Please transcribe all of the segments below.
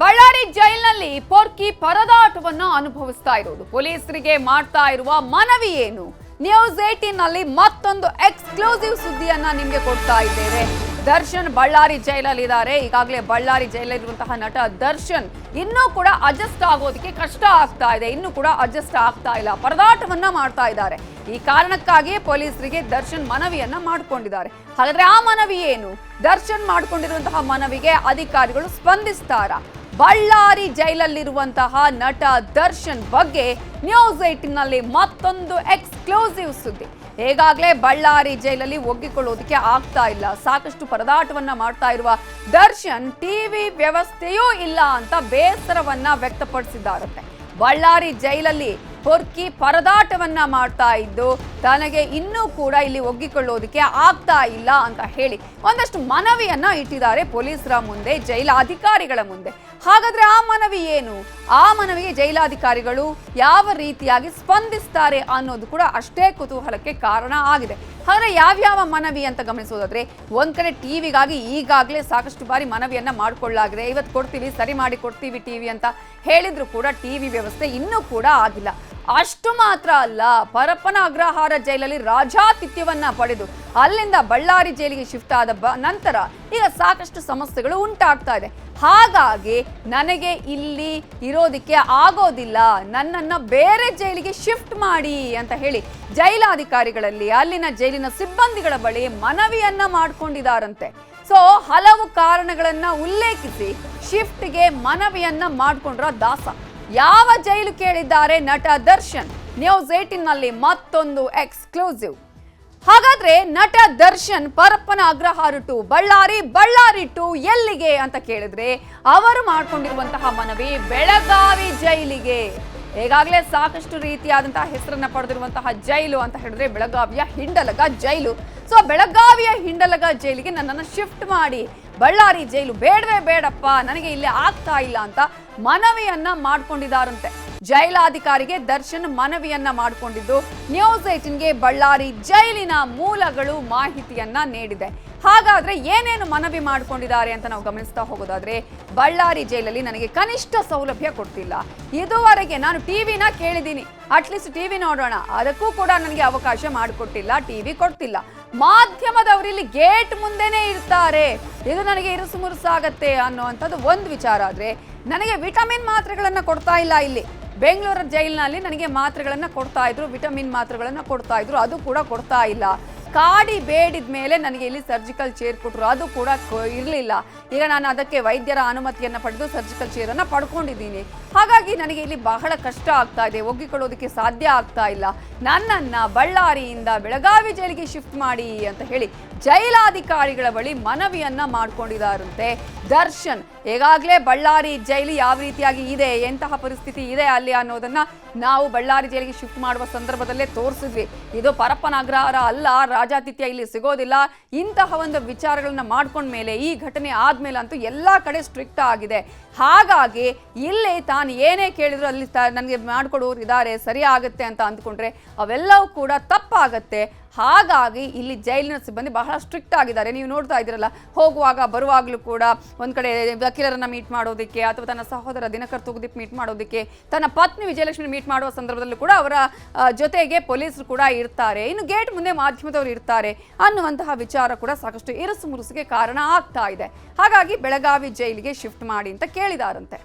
ಬಳ್ಳಾರಿ ಜೈಲಿನಲ್ಲಿ ಪೊರ್ಕಿ ಪರದಾಟವನ್ನು ಅನುಭವಿಸ್ತಾ ಇರೋದು. ಪೊಲೀಸರಿಗೆ ಮಾಡ್ತಾ ಇರುವ ಮನವಿ ಏನು? ನ್ಯೂಸ್ ಏಟೀನ್ನಲ್ಲಿ ಮತ್ತೊಂದು ಎಕ್ಸ್ಕ್ಲೂಸಿವ್ ಸುದ್ದಿಯನ್ನ ನಿಮ್ಗೆ ಕೊಡ್ತಾ ಇದ್ದೇವೆ. ದರ್ಶನ್ ಬಳ್ಳಾರಿ ಜೈಲಲ್ಲಿ ಇದ್ದಾರೆ ಈಗಾಗಲೇ ಬಳ್ಳಾರಿ ಜೈಲಲ್ಲಿರುವಂತಹ ನಟ ದರ್ಶನ್ ಇನ್ನೂ ಕೂಡ ಅಡ್ಜಸ್ಟ್ ಆಗೋದಕ್ಕೆ ಕಷ್ಟ ಆಗ್ತಾ ಇದೆ. ಇನ್ನೂ ಕೂಡ ಅಡ್ಜಸ್ಟ್ ಆಗ್ತಾ ಇಲ್ಲ. ಪರದಾಟವನ್ನ ಮಾಡ್ತಾ ಇದ್ದಾರೆ. ಈ ಕಾರಣಕ್ಕಾಗಿ ಪೊಲೀಸರಿಗೆ ದರ್ಶನ್ ಮನವಿಯನ್ನ ಮಾಡಿಕೊಂಡಿದ್ದಾರೆ. ಹಾಗಾದ್ರೆ ಆ ಮನವಿ ಏನು? ದರ್ಶನ್ ಮಾಡಿಕೊಂಡಿರುವಂತಹ ಮನವಿಗೆ ಅಧಿಕಾರಿಗಳು ಸ್ಪಂದಿಸ್ತಾರಾ? ಬಳ್ಳಾರಿ ಜೈಲಲ್ಲಿರುವಂತಹ ನಟ ದರ್ಶನ್ ಬಗ್ಗೆ ನ್ಯೂಸ್ ಏಟಿನಲ್ಲಿ ಮತ್ತೊಂದು ಎಕ್ಸ್ಕ್ಲೂಸಿವ್ ಸುದ್ದಿ. ಹೇಗಾಗಲೇ ಬಳ್ಳಾರಿ ಜೈಲಲ್ಲಿ ಒಗ್ಗಿಕೊಳ್ಳೋದಕ್ಕೆ ಆಗ್ತಾ ಇಲ್ಲ. ಸಾಕಷ್ಟು ಪರದಾಟವನ್ನ ಮಾಡ್ತಾ ಇರುವ ದರ್ಶನ್ ಟಿವಿ ವ್ಯವಸ್ಥೆಯೂ ಇಲ್ಲ ಅಂತ ಬೇಸರವನ್ನ ವ್ಯಕ್ತಪಡಿಸಿದ್ದಾರಂತೆ ಬಳ್ಳಾರಿ ಜೈಲಲ್ಲಿ ಹೊರ್ಕಿ ಪರದಾಟವನ್ನ ಮಾಡ್ತಾ ಇದ್ದು ತನಗೆ ಇನ್ನೂ ಕೂಡ ಇಲ್ಲಿ ಒಗ್ಗಿಕೊಳ್ಳೋದಕ್ಕೆ ಆಗ್ತಾ ಇಲ್ಲ ಅಂತ ಹೇಳಿ ಒಂದಷ್ಟು ಮನವಿಯನ್ನ ಇಟ್ಟಿದ್ದಾರೆ ಪೊಲೀಸರ ಮುಂದೆ ಜೈಲಾಧಿಕಾರಿಗಳ ಮುಂದೆ. ಹಾಗಾದ್ರೆ ಆ ಮನವಿ ಏನು? ಆ ಮನವಿಗೆ ಜೈಲಾಧಿಕಾರಿಗಳು ಯಾವ ರೀತಿಯಾಗಿ ಸ್ಪಂದಿಸ್ತಾರೆ ಅನ್ನೋದು ಕೂಡ ಅಷ್ಟೇ ಕುತೂಹಲಕ್ಕೆ ಕಾರಣ ಆಗಿದೆ. ಹಾಗಾದ್ರೆ ಯಾವ್ಯಾವ ಮನವಿ ಅಂತ ಗಮನಿಸೋದಾದ್ರೆ, ಒಂದ್ ಕಡೆ ಟಿವಿಗಾಗಿ ಈಗಾಗಲೇ ಸಾಕಷ್ಟು ಬಾರಿ ಮನವಿಯನ್ನ ಮಾಡ್ಕೊಳ್ಳಾಗಿದೆ ಇವತ್ತು ಕೊಡ್ತೀವಿ, ಸರಿ ಮಾಡಿ ಕೊಡ್ತೀವಿ ಟಿವಿ ಅಂತ ಹೇಳಿದ್ರು ಕೂಡ ಟಿವಿ ವ್ಯವಸ್ಥೆ ಇನ್ನೂ ಕೂಡ ಆಗಿಲ್ಲ. ಅಷ್ಟು ಮಾತ್ರ ಅಲ್ಲ, ಪರಪ್ಪನ ಅಗ್ರಹಾರ ಜೈಲಲ್ಲಿ ರಾಜಾತಿಥ್ಯವನ್ನ ಪಡೆದು ಅಲ್ಲಿಂದ ಬಳ್ಳಾರಿ ಜೈಲಿಗೆ ಶಿಫ್ಟ್ ಆದ ಬ ನಂತರ ಈಗ ಸಾಕಷ್ಟು ಸಮಸ್ಯೆಗಳು ಉಂಟಾಗ್ತಾ ಇದೆ. ಹಾಗಾಗಿ ನನಗೆ ಇಲ್ಲಿ ಇರೋದಕ್ಕೆ ಆಗೋದಿಲ್ಲ. ನನ್ನನ್ನು ಬೇರೆ ಜೈಲಿಗೆ ಶಿಫ್ಟ್ ಮಾಡಿ ಅಂತ ಹೇಳಿ ಜೈಲಾಧಿಕಾರಿಗಳಲ್ಲಿ, ಅಲ್ಲಿನ ಜೈಲಿನ ಸಿಬ್ಬಂದಿಗಳ ಬಳಿ ಮನವಿಯನ್ನ ಮಾಡ್ಕೊಂಡಿದಾರಂತೆ. ಸೊ ಹಲವು ಕಾರಣಗಳನ್ನು ಉಲ್ಲೇಖಿಸಿ ಶಿಫ್ಟ್ಗೆ ಮನವಿಯನ್ನ ಮಾಡಿಕೊಂಡ್ರ ದಾಸ. ಯಾವ ಜೈಲು ಕೇಳಿದ್ದಾರೆ ನಟ ದರ್ಶನ್? ನ್ಯೂಸ್ನಲ್ಲಿ ಮತ್ತೊಂದು ಎಕ್ಸ್ಕ್ಲೂಸಿವ್ ಹಾಗಾದ್ರೆ ನಟ ದರ್ಶನ್ ಪರಪ್ಪನ ಅಗ್ರಹಾರು ಟು ಬಳ್ಳಾರಿ ಬಳ್ಳಾರಿ ಟು ಎಲ್ಲಿಗೆ ಅಂತ ಕೇಳಿದ್ರೆ ಅವರು ಮಾಡ್ಕೊಂಡಿರುವಂತಹ ಮನವಿ ಬೆಳಗಾವಿ ಜೈಲಿಗೆ. ಈಗಾಗಲೇ ಸಾಕಷ್ಟು ರೀತಿಯಾದಂತಹ ಹೆಸರನ್ನ ಪಡೆದಿರುವಂತಹ ಜೈಲು ಅಂತ ಹೇಳಿದ್ರೆ ಬೆಳಗಾವಿಯ ಹಿಂಡಲಗ ಜೈಲು. ಸೊ ಬೆಳಗಾವಿಯ ಹಿಂಡಲಗ ಜೈಲಿಗೆ ನನ್ನನ್ನು ಶಿಫ್ಟ್ ಮಾಡಿ. ಬಳ್ಳಾರಿ ಜೈಲು ಬೇಡವೇ ಬೇಡಪ್ಪ, ನನಗೆ ಇಲ್ಲಿ ಆಗ್ತಾ ಇಲ್ಲ ಅಂತ ಮನವಿಯನ್ನ ಮಾಡ್ಕೊಂಡಿದ್ದಾರಂತೆ. ಜೈಲಾಧಿಕಾರಿಗೆ ದರ್ಶನ್ ಮನವಿಯನ್ನ ಮಾಡಿಕೊಂಡಿದ್ದು. ನ್ಯೂಸ್ ಏಟಿನ್ಗೆ ಬಳ್ಳಾರಿ ಜೈಲಿನ ಮೂಲಗಳು ಮಾಹಿತಿಯನ್ನ ನೀಡಿದೆ. ಹಾಗಾದ್ರೆ ಏನೇನು ಮನವಿ ಮಾಡ್ಕೊಂಡಿದ್ದಾರೆ ಅಂತ ನಾವು ಗಮನಿಸ್ತಾ ಹೋಗೋದಾದ್ರೆ, ಬಳ್ಳಾರಿ ಜೈಲಲ್ಲಿ ನನಗೆ ಕನಿಷ್ಠ ಸೌಲಭ್ಯ ಕೊಡ್ತಿಲ್ಲ. ಇದುವರೆಗೆ ನಾನು ಟಿವಿನ ಕೇಳಿದ್ದೀನಿ. ಅಟ್ಲೀಸ್ಟ್ ಟಿವಿ ನೋಡೋಣ. ಅದಕ್ಕೂ ಕೂಡ ನನಗೆ ಅವಕಾಶ ಮಾಡಿಕೊಟ್ಟಿಲ್ಲ ಟಿವಿ ಕೊಡ್ತಿಲ್ಲ. ಮಾಧ್ಯಮದವರು ಇಲ್ಲಿ ಗೇಟ್ ಮುಂದೆನೇ ಇರ್ತಾರೆ. ಇದು ನನಗೆ ಇರುಸು ಮುರುಸಾಗತ್ತೆ ಅನ್ನುವಂಥದ್ದು ಒಂದು ವಿಚಾರ ಆದರೆ, ನನಗೆ ವಿಟಮಿನ್ ಮಾತ್ರೆಗಳನ್ನು ಕೊಡ್ತಾ ಇಲ್ಲ ಇಲ್ಲಿ. ಬೆಂಗಳೂರು ಜೈಲಿನಲ್ಲಿ ನನಗೆ ಮಾತ್ರೆಗಳನ್ನು ಕೊಡ್ತಾ ಇದ್ರು, ವಿಟಮಿನ್ ಮಾತ್ರೆಗಳನ್ನು ಕೊಡ್ತಾ ಇದ್ರು, ಅದು ಕೂಡ ಕೊಡ್ತಾ ಇಲ್ಲ. ಕಾಡಿ ಬೇಡಿದ ಮೇಲೆ ನನಗೆ ಇಲ್ಲಿ ಸರ್ಜಿಕಲ್ ಚೇರ್ ಕೊಟ್ಟರು ಅದು ಕೂಡ ಇರಲಿಲ್ಲ. ಈಗ ನಾನು ಅದಕ್ಕೆ ವೈದ್ಯರ ಅನುಮತಿಯನ್ನು ಪಡೆದು ಸರ್ಜಿಕಲ್ ಚೇರನ್ನು ಪಡ್ಕೊಂಡಿದ್ದೀನಿ. ಹಾಗಾಗಿ ನನಗೆ ಇಲ್ಲಿ ಬಹಳ ಕಷ್ಟ ಆಗ್ತಾ ಇದೆ. ಒಗ್ಗಿಕೊಳ್ಳೋದಕ್ಕೆ ಸಾಧ್ಯ ಆಗ್ತಾ ಇಲ್ಲ. ನನ್ನನ್ನು ಬಳ್ಳಾರಿಯಿಂದ ಬೆಳಗಾವಿ ಜೈಲಿಗೆ ಶಿಫ್ಟ್ ಮಾಡಿ ಅಂತ ಹೇಳಿ ಜೈಲಾಧಿಕಾರಿಗಳ ಬಳಿ ಮನವಿಯನ್ನ ಮಾಡ್ಕೊಂಡಿದಾರಂತೆ ದರ್ಶನ್, ಈಗಾಗಲೇ ಬಳ್ಳಾರಿ ಜೈಲು ಯಾವ ರೀತಿಯಾಗಿ ಇದೆ, ಎಂತಹ ಪರಿಸ್ಥಿತಿ ಇದೆ ಅಲ್ಲಿ ಅನ್ನೋದನ್ನ ನಾವು ಬಳ್ಳಾರಿ ಜೈಲಿಗೆ ಶಿಫ್ಟ್ ಮಾಡುವ ಸಂದರ್ಭದಲ್ಲೇ ತೋರಿಸಿದ್ವಿ. ಇದು ಪರಪ್ಪನ ಅಲ್ಲ, ರಾಜಾತಿಥ್ಯ ಇಲ್ಲಿ ಸಿಗೋದಿಲ್ಲ. ಇಂತಹ ಒಂದು ವಿಚಾರಗಳನ್ನ ಮಾಡ್ಕೊಂಡ ಮೇಲೆ ಈ ಘಟನೆ ಆದ್ಮೇಲೆ ಅಂತೂ ಎಲ್ಲಾ ಕಡೆ ಸ್ಟ್ರಿಕ್ಟ್ ಆಗಿದೆ. ಹಾಗಾಗಿ ಇಲ್ಲಿ ತಾನು ಏನೇ ಕೇಳಿದ್ರು ಅಲ್ಲಿ ನನಗೆ ಮಾಡಿಕೊಡೋರು ಇದ್ದಾರೆ ಸರಿ ಆಗುತ್ತೆ ಅಂತ ಅಂದ್ಕೊಂಡ್ರೆ ಅವೆಲ್ಲವೂ ಕೂಡ ತಪ್ಪಾಗತ್ತೆ. ಹಾಗಾಗಿ ಇಲ್ಲಿ ಜೈಲಿನ ಸಿಬ್ಬಂದಿ ಬಹಳ ಸ್ಟ್ರಿಕ್ಟ್ ಆಗಿದ್ದಾರೆ. ನೀವು ನೋಡ್ತಾ ಇದ್ದೀರಲ್ಲ, ಹೋಗುವಾಗ, ಬರುವಾಗಲೂ ಕೂಡ ಒಂದು ಕಡೆ ವಕೀಲರನ್ನು ಮೀಟ್ ಮಾಡೋದಕ್ಕೆ ಅಥವಾ ತನ್ನ ಸಹೋದರ ದಿನಕರ್ ತುಗುದೀಪ್ ಮೀಟ್ ಮಾಡೋದಕ್ಕೆ, ತನ್ನ ಪತ್ನಿ ವಿಜಯಲಕ್ಷ್ಮಿ ಮೀಟ್ ಮಾಡುವ ಸಂದರ್ಭದಲ್ಲೂ ಕೂಡ ಅವರ ಜೊತೆಗೆ ಪೊಲೀಸರು ಕೂಡ ಇರ್ತಾರೆ. ಇನ್ನು ಗೇಟ್ ಮುಂದೆ ಮಾಧ್ಯಮದವರು ಇರ್ತಾರೆ ಅನ್ನುವಂತಹ ವಿಚಾರ ಕೂಡ ಸಾಕಷ್ಟು ಇರುಸು ಮುರುಸಿಗೆ ಕಾರಣ ಆಗ್ತಾ ಇದೆ. ಹಾಗಾಗಿ ಬೆಳಗಾವಿ ಜೈಲಿಗೆ ಶಿಫ್ಟ್ ಮಾಡಿ ಅಂತ ಕೇಳಿದಾರಂತೆ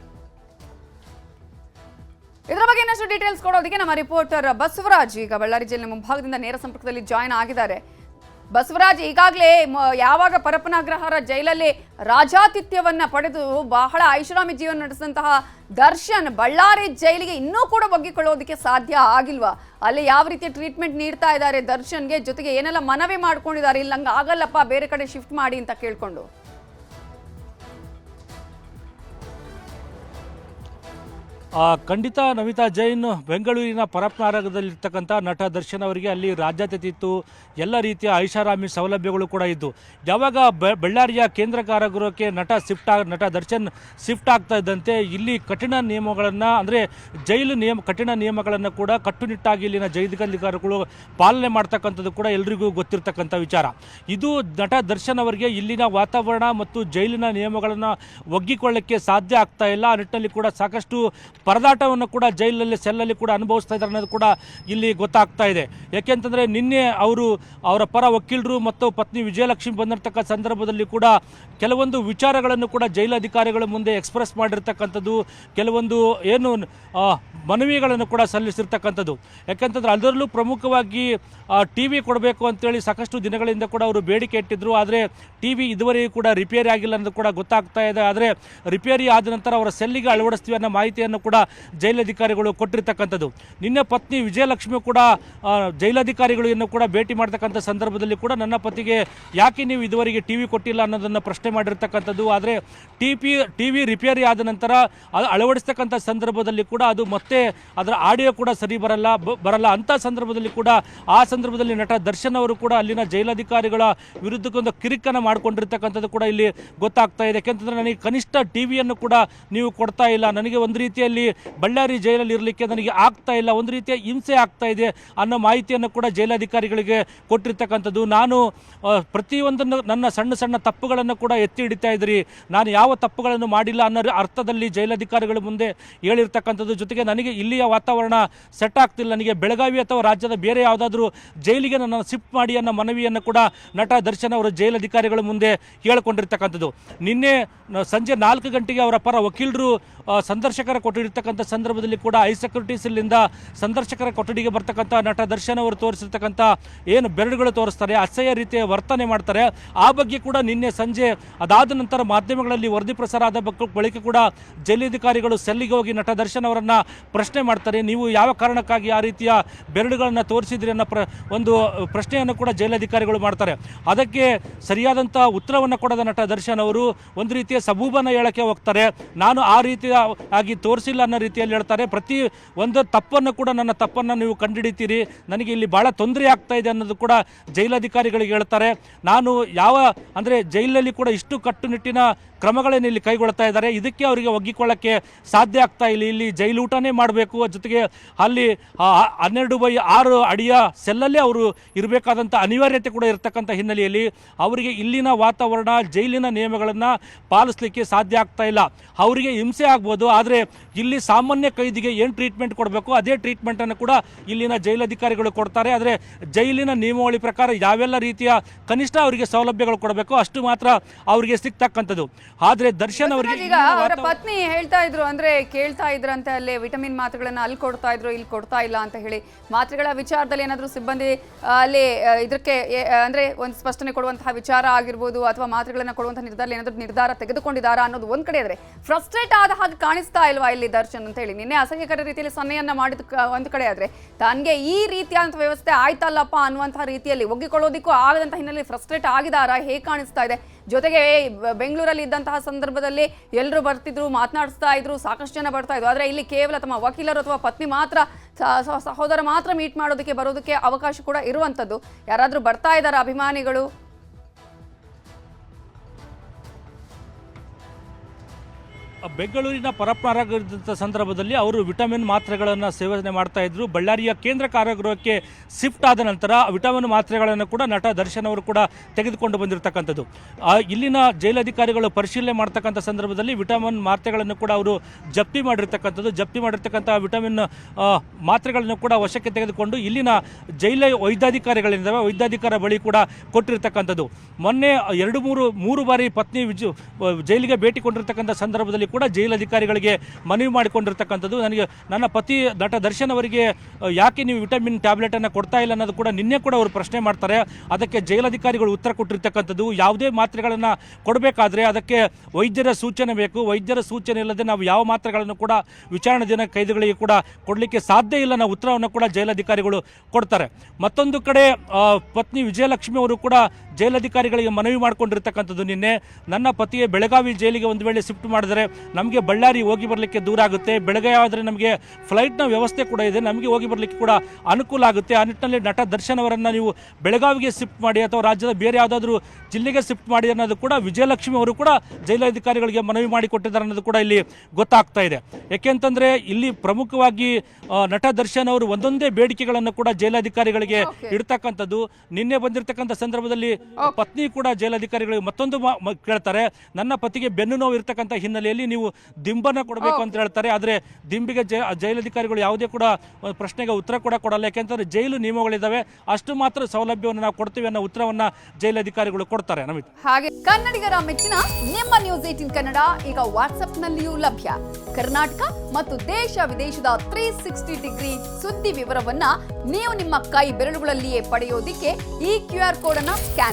ಇದರ ಬಗ್ಗೆ ಇನ್ನಷ್ಟು ಡೀಟೇಲ್ಸ್ ಕೊಡೋದಕ್ಕೆ ನಮ್ಮ ರಿಪೋರ್ಟರ್ ಬಸವರಾಜ್ ಈಗ ಬಳ್ಳಾರಿ ಜಿಲ್ಲೆ ಮುಂಭಾಗದಿಂದ ನೇರ ಸಂಪರ್ಕದಲ್ಲಿ ಜಾಯ್ನ್ ಆಗಿದ್ದಾರೆ. ಬಸವರಾಜ್, ಈಗಾಗಲೇ ಯಾವಾಗ ಪರಪನಾಗ್ರಹರ ಜೈಲಲ್ಲಿ ರಾಜಾತಿಥ್ಯವನ್ನ ಪಡೆದು ಬಹಳ ಐಷಾರಾಮಿ ಜೀವನ ನಡೆಸಿದಂತಹ ದರ್ಶನ್ ಬಳ್ಳಾರಿ ಜೈಲಿಗೆ ಇನ್ನೂ ಕೂಡ ಬಗ್ಗಿಕೊಳ್ಳೋದಕ್ಕೆ ಸಾಧ್ಯ ಆಗಿಲ್ವಾ? ಅಲ್ಲಿ ಯಾವ ರೀತಿ ಟ್ರೀಟ್ಮೆಂಟ್ ನೀಡ್ತಾ ಇದ್ದಾರೆ ದರ್ಶನ್ಗೆ? ಜೊತೆಗೆ ಏನೆಲ್ಲ ಮನವಿ ಮಾಡ್ಕೊಂಡಿದ್ದಾರೆ? ಇಲ್ಲಂಗ ಆಗಲ್ಲಪ್ಪ, ಬೇರೆ ಕಡೆ ಶಿಫ್ಟ್ ಮಾಡಿ ಅಂತ ಕೇಳ್ಕೊಂಡು. ಖಂಡಿತ ನಮಿತಾ ಜೈನ್ ಬೆಂಗಳೂರಿನ ಪರಪ್ನಾರಗದಲ್ಲಿರ್ತಕ್ಕಂಥ ನಟ ದರ್ಶನ್ ಅವರಿಗೆ ಅಲ್ಲಿ ರಾಜ್ಯಾದ್ಯತೆ ಇತ್ತು. ಎಲ್ಲ ರೀತಿಯ ಐಷಾರಾಮಿ ಸೌಲಭ್ಯಗಳು ಕೂಡ ಇದ್ದು. ಯಾವಾಗ ಬಳ್ಳಾರಿಯ ಕೇಂದ್ರ ಕಾರಾಗೃಹಕ್ಕೆ ನಟ ಶಿಫ್ಟ್ ಆಗ ನಟ ದರ್ಶನ್ ಶಿಫ್ಟ್ ಆಗ್ತಾ ಇದ್ದಂತೆ ಇಲ್ಲಿ ಕಠಿಣ ನಿಯಮಗಳನ್ನು, ಅಂದರೆ ಜೈಲು ನಿಯಮ, ಕಠಿಣ ನಿಯಮಗಳನ್ನು ಕೂಡ ಕಟ್ಟುನಿಟ್ಟಾಗಿ ಇಲ್ಲಿನ ಜೈಲಿಕಾಧಿಕಾರಿಗಳು ಪಾಲನೆ ಮಾಡ್ತಕ್ಕಂಥದ್ದು ಕೂಡ ಎಲ್ರಿಗೂ ಗೊತ್ತಿರತಕ್ಕಂಥ ವಿಚಾರ. ಇದು ನಟ ದರ್ಶನ್ ಅವರಿಗೆ ಇಲ್ಲಿನ ವಾತಾವರಣ ಮತ್ತು ಜೈಲಿನ ನಿಯಮಗಳನ್ನು ಒಗ್ಗಿಕೊಳ್ಳಕ್ಕೆ ಸಾಧ್ಯ ಆಗ್ತಾ ಇಲ್ಲ. ಆ ನಿಟ್ಟಿನಲ್ಲಿ ಕೂಡ ಸಾಕಷ್ಟು ಪರದಾಟವನ್ನು ಕೂಡ ಜೈಲಲ್ಲಿ ಸೆಲ್ಲಲ್ಲಿ ಕೂಡ ಅನುಭವಿಸ್ತಾ ಇದ್ದಾರೆ ಅನ್ನೋದು ಕೂಡ ಇಲ್ಲಿ ಗೊತ್ತಾಗ್ತಾ ಇದೆ. ಯಾಕೆಂತಂದರೆ ನಿನ್ನೆ ಅವರು ಅವರ ಪರ ವಕೀಲರು ಮತ್ತು ಪತ್ನಿ ವಿಜಯಲಕ್ಷ್ಮಿ ಬಂದಿರತಕ್ಕ ಸಂದರ್ಭದಲ್ಲಿ ಕೂಡ ಕೆಲವೊಂದು ವಿಚಾರಗಳನ್ನು ಕೂಡ ಜೈಲಾಧಿಕಾರಿಗಳ ಮುಂದೆ ಎಕ್ಸ್ಪ್ರೆಸ್ ಮಾಡಿರ್ತಕ್ಕಂಥದ್ದು, ಕೆಲವೊಂದು ಏನು ಮನವಿಗಳನ್ನು ಕೂಡ ಸಲ್ಲಿಸಿರ್ತಕ್ಕಂಥದ್ದು. ಯಾಕೆಂತಂದರೆ ಅದರಲ್ಲೂ ಪ್ರಮುಖವಾಗಿ ಟಿ ವಿ ಕೊಡಬೇಕು ಅಂತೇಳಿ ಸಾಕಷ್ಟು ದಿನಗಳಿಂದ ಕೂಡ ಅವರು ಬೇಡಿಕೆ ಇಟ್ಟಿದ್ರು. ಆದರೆ ಟಿ ವಿ ಇದುವರೆಗೂ ಕೂಡ ರಿಪೇರಿ ಆಗಿಲ್ಲ ಅನ್ನೋದು ಕೂಡ ಗೊತ್ತಾಗ್ತಾ ಇದೆ. ಆದರೆ ರಿಪೇರಿ ಆದ ನಂತರ ಅವರ ಸೆಲ್ಲಿಗೆ ಅಳವಡಿಸ್ತೀವಿ ಅನ್ನೋ ಮಾಹಿತಿಯನ್ನು ಕೂಡ ಜೈಲಧಿಕಾರಿಗಳು ಕೊಟ್ಟಿರ್ತಕ್ಕಂಥದ್ದು. ನಿನ್ನೆ ಪತ್ನಿ ವಿಜಯಲಕ್ಷ್ಮಿ ಕೂಡ ಜೈಲಧಿಕಾರಿಗಳನ್ನು ಕೂಡ ಭೇಟಿ ಮಾಡ್ತಕ್ಕಂಥ ಸಂದರ್ಭದಲ್ಲಿ ಕೂಡ ನನ್ನ ಪತಿಗೆ ಯಾಕೆ ನೀವು ಇದುವರೆಗೆ ಟಿ ವಿ ಕೊಟ್ಟಿಲ್ಲ ಅನ್ನೋದನ್ನು ಪ್ರಶ್ನೆ ಮಾಡಿರ್ತಕ್ಕಂಥದ್ದು. ಆದರೆ ಟಿ ಪಿ ರಿಪೇರಿ ಆದ ನಂತರ ಅಳವಡಿಸ್ತಕ್ಕಂಥ ಸಂದರ್ಭದಲ್ಲಿ ಕೂಡ ಅದು ಮತ್ತೆ ಅದರ ಆಡಿಯೋ ಕೂಡ ಸರಿ ಬರಲ್ಲ ಬರಲ್ಲ ಅಂಥ ಸಂದರ್ಭದಲ್ಲಿ ಕೂಡ ಆ ಸಂದರ್ಭದಲ್ಲಿ ನಟ ದರ್ಶನ್ ಅವರು ಕೂಡ ಅಲ್ಲಿನ ಜೈಲಧಿಕಾರಿಗಳ ವಿರುದ್ಧಕ್ಕೊಂದು ಕಿರಿಕನ್ನು ಮಾಡಿಕೊಂಡಿರ್ತಕ್ಕಂಥದ್ದು ಕೂಡ ಇಲ್ಲಿ ಗೊತ್ತಾಗ್ತಾ ಇದೆ. ಯಾಕೆಂತಂದ್ರೆ ನನಗೆ ಕನಿಷ್ಠ ಟಿವಿಯನ್ನು ಕೂಡ ನೀವು ಕೊಡ್ತಾ ಇಲ್ಲ. ನನಗೆ ಒಂದು ರೀತಿಯಲ್ಲಿ ಬಳ್ಳಾರಿ ಜೈಲಲ್ಲಿ ಇರಲಿಕ್ಕೆ ನನಗೆ ಆಗ್ತಾ ಇಲ್ಲ. ಒಂದು ರೀತಿಯ ಹಿಂಸೆ ಆಗ್ತಾ ಇದೆ ಅನ್ನೋ ಮಾಹಿತಿಯನ್ನು ಕೂಡ ಜೈಲಾಧಿಕಾರಿಗಳಿಗೆ ಕೊಟ್ಟಿರ್ತಕ್ಕಂಥದ್ದು. ನಾನು ಪ್ರತಿಯೊಂದನ್ನು ನನ್ನ ಸಣ್ಣ ಸಣ್ಣ ತಪ್ಪುಗಳನ್ನು ಕೂಡ ಎತ್ತಿ ಹಿಡಿತಾ ಇದ್ರಿ ನಾನು ಯಾವ ತಪ್ಪುಗಳನ್ನು ಮಾಡಿಲ್ಲ ಅನ್ನೋ ಅರ್ಥದಲ್ಲಿ ಜೈಲಾಧಿಕಾರಿಗಳ ಮುಂದೆ ಹೇಳಿರ್ತಕ್ಕಂಥದ್ದು. ಜೊತೆಗೆ ನನಗೆ ಇಲ್ಲಿಯ ವಾತಾವರಣ ಸೆಟ್ ಆಗ್ತಿಲ್ಲ. ನನಗೆ ಬೆಳಗಾವಿ ಅಥವಾ ರಾಜ್ಯದ ಬೇರೆ ಯಾವುದಾದ್ರೂ ಜೈಲಿಗೆ ನನ್ನ ಶಿಫ್ಟ್ ಮಾಡಿ ಅನ್ನೋ ಮನವಿಯನ್ನು ಕೂಡ ನಟ ದರ್ಶನ್ ಅವರು ಜೈಲಾಧಿಕಾರಿಗಳ ಮುಂದೆ ಹೇಳಿಕೊಂಡಿರ್ತಕ್ಕಂಥದ್ದು. ನಿನ್ನೆ ಸಂಜೆ ನಾಲ್ಕು ಗಂಟೆಗೆ ಅವರ ಪರ ವಕೀಲರು ಸಂದರ್ಶಕರ ಸಂದರ್ಶಕರ ಕೊಟ್ಟಿರ್ತಕ್ಕಂಥ ಸಂದರ್ಭದಲ್ಲಿ ಕೂಡ ಐ ಸೆಕ್ಯೂರಿಟೀಸಲ್ಲಿಂದ ಸಂದರ್ಶಕರ ಕೊಠಡಿಗೆ ಬರ್ತಕ್ಕಂಥ ನಟ ದರ್ಶನ್ ಅವರು ತೋರಿಸಿರ್ತಕ್ಕಂಥ ಏನು ಬೆರಳುಗಳು ತೋರಿಸ್ತಾರೆ, ಅಸಹ್ಯ ರೀತಿಯ ವರ್ತನೆ ಮಾಡ್ತಾರೆ. ಆ ಬಗ್ಗೆ ಕೂಡ ನಿನ್ನೆ ಸಂಜೆ ಅದಾದ ನಂತರ ಮಾಧ್ಯಮಗಳಲ್ಲಿ ವರದಿ ಪ್ರಸಾರ ಆದ ಬಳಿಕ ಕೂಡ ಜೈಲಧಿಕಾರಿಗಳು ಸೆಲ್ಲಿಗೆ ಹೋಗಿ ನಟ ದರ್ಶನ್ ಅವರನ್ನು ಪ್ರಶ್ನೆ ಮಾಡ್ತಾರೆ. ನೀವು ಯಾವ ಕಾರಣಕ್ಕಾಗಿ ಆ ರೀತಿಯ ಬೆರಳುಗಳನ್ನು ತೋರಿಸಿದ್ರಿ ಅನ್ನೋ ಪ್ರ ಒಂದು ಪ್ರಶ್ನೆಯನ್ನು ಕೂಡ ಜೈಲಧಿಕಾರಿಗಳು ಮಾಡ್ತಾರೆ. ಅದಕ್ಕೆ ಸರಿಯಾದಂಥ ಉತ್ತರವನ್ನು ಕೊಡದ ನಟ ದರ್ಶನ್ ಅವರು ಒಂದು ರೀತಿಯ ಸಬೂಬನ ಹೇಳಕ್ಕೆ ಹೋಗ್ತಾರೆ. ನಾನು ಆ ರೀತಿಯ ಆಗಿ ತೋರಿಸಿಲ್ಲ ಅನ್ನೋ ರೀತಿಯಲ್ಲಿ ಹೇಳ್ತಾರೆ, ಪ್ರತಿ ಒಂದು ತಪ್ಪನ್ನು ಕೂಡ ನನ್ನ ತಪ್ಪನ್ನು ನೀವು ಕಂಡುಹಿಡಿತೀರಿ, ನನಗೆ ಇಲ್ಲಿ ಭಾಳ ತೊಂದರೆ ಆಗ್ತಾ ಇದೆ ಅನ್ನೋದು ಕೂಡ ಜೈಲಧಿಕಾರಿಗಳಿಗೆ ಹೇಳ್ತಾರೆ. ನಾನು ಯಾವ, ಅಂದರೆ ಜೈಲಲ್ಲಿ ಕೂಡ ಇಷ್ಟು ಕಟ್ಟುನಿಟ್ಟಿನ ಕ್ರಮಗಳನ್ನು ಇಲ್ಲಿ ಕೈಗೊಳ್ತಾ ಇದ್ದಾರೆ, ಇದಕ್ಕೆ ಅವರಿಗೆ ಒಗ್ಗಿಕೊಳ್ಳೋಕ್ಕೆ ಸಾಧ್ಯ ಆಗ್ತಾ ಇಲ್ಲ. ಇಲ್ಲಿ ಜೈಲೂಟನೇ ಮಾಡಬೇಕು, ಜೊತೆಗೆ ಅಲ್ಲಿ ಹನ್ನೆರಡು ಬೈ ಆರು ಅಡಿಯ ಸೆಲ್ಲಲ್ಲೇ ಅವರು ಇರಬೇಕಾದಂಥ ಅನಿವಾರ್ಯತೆ ಕೂಡ ಇರತಕ್ಕಂಥ ಹಿನ್ನೆಲೆಯಲ್ಲಿ ಅವರಿಗೆ ಇಲ್ಲಿನ ವಾತಾವರಣ, ಜೈಲಿನ ನಿಯಮಗಳನ್ನು ಪಾಲಿಸಲಿಕ್ಕೆ ಸಾಧ್ಯ ಆಗ್ತಾ ಇಲ್ಲ. ಅವರಿಗೆ ಹಿಂಸೆ ಆಗ್ಬೋದು, ಆದರೆ ಇಲ್ಲಿ ಸಾಮಾನ್ಯ ಕೈದಿಗೆ ಏನು ಟ್ರೀಟ್ಮೆಂಟ್ ಕೊಡಬೇಕು ಅದೇ ಟ್ರೀಟ್ಮೆಂಟನ್ನು ಕೂಡ ಇಲ್ಲಿನ ಜೈಲಧಿಕಾರಿಗಳು ಕೊಡ್ತಾರೆ. ಆದರೆ ಜೈಲಿನ ನಿಯಮಾವಳಿ ಪ್ರಕಾರ ಯಾವೆಲ್ಲ ರೀತಿಯ ಕನಿಷ್ಠ ಅವರಿಗೆ ಸೌಲಭ್ಯಗಳು ಕೊಡಬೇಕು ಅಷ್ಟು ಮಾತ್ರ ಅವರಿಗೆ ಸಿಗ್ತಕ್ಕಂಥದ್ದು. ಆದರೆ ದರ್ಶನ್ ಅವರಿಗೆ ಈಗ ಅವರ ಪತ್ನಿ ಹೇಳ್ತಾ ಇದ್ರು ಅಂದ್ರೆ ಕೇಳ್ತಾ ಇದ್ರಂತೆ ಅಲ್ಲಿ ವಿಟಮಿನ್ ಮಾತ್ರೆಗಳನ್ನ ಅಲ್ಲಿ ಕೊಡ್ತಾ ಇದ್ರು ಇಲ್ಲಿ ಕೊಡ್ತಾ ಇಲ್ಲ ಅಂತ ಹೇಳಿ. ಮಾತ್ರೆಗಳ ವಿಚಾರದಲ್ಲಿ ಏನಾದರೂ ಸಿಬ್ಬಂದಿ ಅಲ್ಲಿ ಇದಕ್ಕೆ ಅಂದ್ರೆ ಒಂದು ಸ್ಪಷ್ಟನೆ ಕೊಡುವಂತಹ ವಿಚಾರ ಆಗಿರ್ಬೋದು ಅಥವಾ ಮಾತ್ರೆಗಳನ್ನ ಕೊಡುವಂತಹ ನಿರ್ಧಾರ ಏನಾದರೂ ನಿರ್ಧಾರ ತೆಗೆದುಕೊಂಡಿದ್ದಾರಾ ಅನ್ನೋದು ಒಂದ್ ಕಡೆ ಇದ್ರೆ ಫ್ರಸ್ಟ್ರೇಟ್ ಆದ ಹಾಗೆ ಕಾಣಿಸ್ತಾ ಇಲ್ವಾ ಇಲ್ಲಿ ದರ್ಶನ್ ಅಂತ ಹೇಳಿ. ನಿನ್ನೆ ಅಸಹ್ಯಕರ ರೀತಿಯಲ್ಲಿ ಸನ್ನೆಯನ್ನ ಮಾಡಿದ ಒಂದು ಕಡೆ ಆದ್ರೆ ತನ್ಗೆ ಈ ರೀತಿಯಾದಂಥ ವ್ಯವಸ್ಥೆ ಆಯ್ತಲ್ಲಪ್ಪ ಅನ್ನುವಂತಹ ರೀತಿಯಲ್ಲಿ ಒಗ್ಗಿಕೊಳ್ಳೋದಿಕ್ಕೂ ಆಗದಂತಹ ಹಿನ್ನೆಲೆ ಫ್ರಸ್ಟ್ರೇಟ್ ಆಗಿದಾರಾ, ಹೇಗೆ ಕಾಣಿಸ್ತಾ ಇದೆ? ಜೊತೆಗೆ ಬೆಂಗಳೂರಲ್ಲಿ ಇದ್ದಂತಹ ಸಂದರ್ಭದಲ್ಲಿ ಎಲ್ಲರೂ ಬರ್ತಿದ್ರು, ಮಾತನಾಡಿಸ್ತಾ ಇದ್ರು, ಸಾಕಷ್ಟು ಜನ ಬರ್ತಾ ಇದ್ರು. ಆದರೆ ಇಲ್ಲಿ ಕೇವಲ ತಮ್ಮ ವಕೀಲರು ಅಥವಾ ಪತ್ನಿ ಮಾತ್ರ ಸಹೋದರ ಮಾತ್ರ ಮೀಟ್ ಮಾಡೋದಕ್ಕೆ ಬರೋದಕ್ಕೆ ಅವಕಾಶ ಕೂಡ ಇರುವಂಥದ್ದು. ಯಾರಾದರೂ ಬರ್ತಾ ಇದ್ದಾರಾ ಅಭಿಮಾನಿಗಳು? ಬೆಂಗಳೂರಿನ ಪರಪ್ಪರಾಗಿದ್ದಂಥ ಸಂದರ್ಭದಲ್ಲಿ ಅವರು ವಿಟಮಿನ್ ಮಾತ್ರೆಗಳನ್ನು ಸೇವನೆ ಮಾಡ್ತಾ ಇದ್ರು. ಬಳ್ಳಾರಿಯ ಕೇಂದ್ರ ಕಾರಾಗೃಹಕ್ಕೆ ಶಿಫ್ಟ್ ಆದ ನಂತರ ವಿಟಮಿನ್ ಮಾತ್ರೆಗಳನ್ನು ಕೂಡ ನಟ ದರ್ಶನ್ ಅವರು ಕೂಡ ತೆಗೆದುಕೊಂಡು ಬಂದಿರತಕ್ಕಂಥದ್ದು. ಇಲ್ಲಿನ ಜೈಲಧಿಕಾರಿಗಳು ಪರಿಶೀಲನೆ ಮಾಡ್ತಕ್ಕಂಥ ಸಂದರ್ಭದಲ್ಲಿ ವಿಟಮಿನ್ ಮಾತ್ರೆಗಳನ್ನು ಕೂಡ ಅವರು ಜಪ್ತಿ ಮಾಡಿರ್ತಕ್ಕಂಥದ್ದು. ಜಪ್ತಿ ಮಾಡಿರ್ತಕ್ಕಂಥ ವಿಟಮಿನ್ ಮಾತ್ರೆಗಳನ್ನು ಕೂಡ ವಶಕ್ಕೆ ತೆಗೆದುಕೊಂಡು ಇಲ್ಲಿನ ಜೈಲ ವೈದ್ಯಾಧಿಕಾರಿಗಳಿಂದ ವೈದ್ಯಾಧಿಕಾರ ಬಳಿ ಕೂಡ ಕೊಟ್ಟಿರ್ತಕ್ಕಂಥದ್ದು. ಮೊನ್ನೆ ಎರಡು ಮೂರು ಮೂರು ಬಾರಿ ಪತ್ನಿ ವಿಜು, ಜೈಲಿಗೆ ಭೇಟಿ ಕೊಟ್ಟಿರ್ತಕ್ಕಂಥ ಸಂದರ್ಭದಲ್ಲಿ ಕೂಡ ಜೈಲಧಿಕಾರಿಗಳಿಗೆ ಮನವಿ ಮಾಡಿಕೊಂಡಿರ್ತಕ್ಕಂಥದ್ದು. ನನಗೆ ನನ್ನ ಪತಿ ನಟ ದರ್ಶನ್ ಅವರಿಗೆ ಯಾಕೆ ನೀವು ವಿಟಮಿನ್ ಟ್ಯಾಬ್ಲೆಟನ್ನು ಕೊಡ್ತಾ ಇಲ್ಲ ಅನ್ನೋದು ಕೂಡ ನಿನ್ನೆ ಕೂಡ ಅವರು ಪ್ರಶ್ನೆ ಮಾಡ್ತಾರೆ. ಅದಕ್ಕೆ ಜೈಲಧಿಕಾರಿಗಳು ಉತ್ತರ ಕೊಟ್ಟಿರ್ತಕ್ಕಂಥದ್ದು. ಯಾವುದೇ ಮಾತ್ರೆಗಳನ್ನು ಕೊಡಬೇಕಾದ್ರೆ ಅದಕ್ಕೆ ವೈದ್ಯರ ಸೂಚನೆ ಬೇಕು. ವೈದ್ಯರ ಸೂಚನೆ ಇಲ್ಲದೆ ನಾವು ಯಾವ ಮಾತ್ರೆಗಳನ್ನು ಕೂಡ ವಿಚಾರಣೆ ದಿನ ಕೈದಿಗಳಿಗೆ ಕೂಡ ಕೊಡಲಿಕ್ಕೆ ಸಾಧ್ಯ ಇಲ್ಲ ನಾವು ಉತ್ತರವನ್ನು ಕೂಡ ಜೈಲಧಿಕಾರಿಗಳು ಕೊಡ್ತಾರೆ. ಮತ್ತೊಂದು ಕಡೆ ಪತ್ನಿ ವಿಜಯಲಕ್ಷ್ಮಿ ಅವರು ಕೂಡ ಜೈಲಧಿಕಾರಿಗಳಿಗೆ ಮನವಿ ಮಾಡಿಕೊಂಡಿರ್ತಕ್ಕಂಥದ್ದು ನಿನ್ನೆ. ನನ್ನ ಪತಿಯೇ ಬೆಳಗಾವಿ ಜೈಲಿಗೆ ಒಂದು ವೇಳೆ ಶಿಫ್ಟ್ ಮಾಡಿದರೆ ನಮಗೆ ಬಳ್ಳಾರಿ ಹೋಗಿ ಬರಲಿಕ್ಕೆ ದೂರ ಆಗುತ್ತೆ. ಬೆಳಗಾವಿ ಆದರೆ ನಮಗೆ ಫ್ಲೈಟ್ನ ವ್ಯವಸ್ಥೆ ಕೂಡ ಇದೆ. ನಮಗೆ ಹೋಗಿ ಬರಲಿಕ್ಕೆ ಕೂಡ ಅನುಕೂಲ ಆಗುತ್ತೆ. ಆ ನಿಟ್ಟಿನಲ್ಲಿ ನಟ ದರ್ಶನ್ ಅವರನ್ನು ನೀವು ಬೆಳಗಾವಿಗೆ ಶಿಫ್ಟ್ ಮಾಡಿ ಅಥವಾ ರಾಜ್ಯದ ಬೇರೆ ಯಾವುದಾದ್ರೂ ಜಿಲ್ಲೆಗೆ ಶಿಫ್ಟ್ ಮಾಡಿ ಅನ್ನೋದು ಕೂಡ ವಿಜಯಲಕ್ಷ್ಮಿ ಅವರು ಕೂಡ ಜೈಲಾಧಿಕಾರಿಗಳಿಗೆ ಮನವಿ ಮಾಡಿಕೊಟ್ಟಿದ್ದಾರೆ ಅನ್ನೋದು ಕೂಡ ಇಲ್ಲಿ ಗೊತ್ತಾಗ್ತಾ ಇದೆ. ಯಾಕೆಂತಂದ್ರೆ ಇಲ್ಲಿ ಪ್ರಮುಖವಾಗಿ ನಟ ದರ್ಶನ್ ಅವರು ಒಂದೊಂದೇ ಬೇಡಿಕೆಗಳನ್ನು ಕೂಡ ಜೈಲಾಧಿಕಾರಿಗಳಿಗೆ. ಇಡ್ತಕ್ಕಂಥದ್ದು. ನಿನ್ನೆ ಬಂದಿರತಕ್ಕಂಥ ಸಂದರ್ಭದಲ್ಲಿ ಪತ್ನಿ ಕೂಡ ಜೈಲಾಧಿಕಾರಿಗಳಿಗೆ ಮತ್ತೊಂದು ಕೇಳ್ತಾರೆ ನನ್ನ ಪತಿಗೆ ಬೆನ್ನು ನೋವು ಇರ್ತಕ್ಕಂಥ ಹಿನ್ನೆಲೆಯಲ್ಲಿ ನೀವು ದಿಂಬನ್ನ ಕೊಡಬೇಕು ಅಂತ ಹೇಳ್ತಾರೆ. ಆದ್ರೆ ದಿಂಬಿಗೆ ಜೈಲಧಿಕಾರಿಗಳು ಯಾವುದೇ ಕೂಡ ಪ್ರಶ್ನೆಗೆ ಉತ್ತರ ಕೂಡ ಕೊಡಲ್ಲ. ಯಾಕೆಂತಂದ್ರೆ ಜೈಲು ನಿಯಮಗಳಿದ್ದಾವೆ ಅಷ್ಟು ಮಾತ್ರ ಸೌಲಭ್ಯವನ್ನು ನಾವು ಕೊಡ್ತೀವಿ ಅನ್ನೋ ಉತ್ತರವನ್ನ ಜೈಲಧಿಕಾರಿಗಳು ಕೊಡ್ತಾರೆ. ನಮಿತ್. ಹಾಗೆ ಕನ್ನಡಿಗರ ಮೆಚ್ಚಿನ ನಿಮ್ಮ ನ್ಯೂಸ್ ಏಟಿನ್ ಕನ್ನಡ ಈಗ ವಾಟ್ಸ್ಆಪ್ನಲ್ಲಿಯೂ ಲಭ್ಯ. ಕರ್ನಾಟಕ ಮತ್ತು ದೇಶ ವಿದೇಶದ ತ್ರೀ ಸಿಕ್ಸ್ಟಿ ಡಿಗ್ರಿ ಸುದ್ದಿ ವಿವರವನ್ನ ನೀವು ನಿಮ್ಮ ಕೈ ಬೆರಳುಗಳಲ್ಲಿಯೇ ಪಡೆಯೋದಿಕ್ಕೆ ಈ ಕ್ಯೂ ಆರ್ ಕೋಡ್ ಅನ್ನ ಸ್ಕ್ಯಾನ್